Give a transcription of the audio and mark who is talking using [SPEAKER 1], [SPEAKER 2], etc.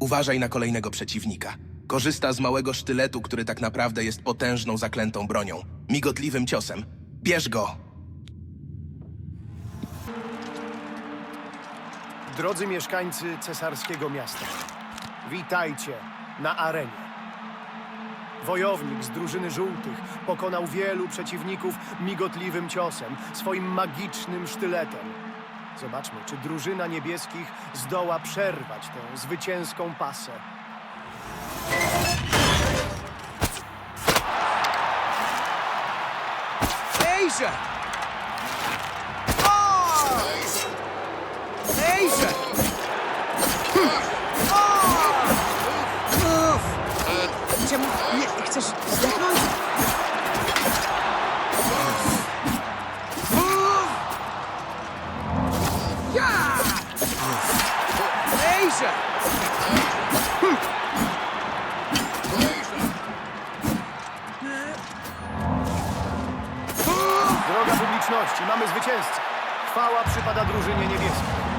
[SPEAKER 1] Uważaj na kolejnego przeciwnika. Korzysta z małego sztyletu, który tak naprawdę jest potężną zaklętą bronią. Migotliwym ciosem. Bierz go!
[SPEAKER 2] Drodzy mieszkańcy cesarskiego miasta, witajcie na arenie. Wojownik z drużyny żółtych pokonał wielu przeciwników migotliwym ciosem, swoim magicznym sztyletem. Zobaczmy, czy drużyna niebieskich zdoła przerwać tę zwycięską pasę.
[SPEAKER 3] Ejże! O! Ejże! O! Uf! Czemu nie chcesz zdechnąć? Ejże!
[SPEAKER 2] Droga publiczności, mamy zwycięzcę. Chwała przypada drużynie niebieskiej.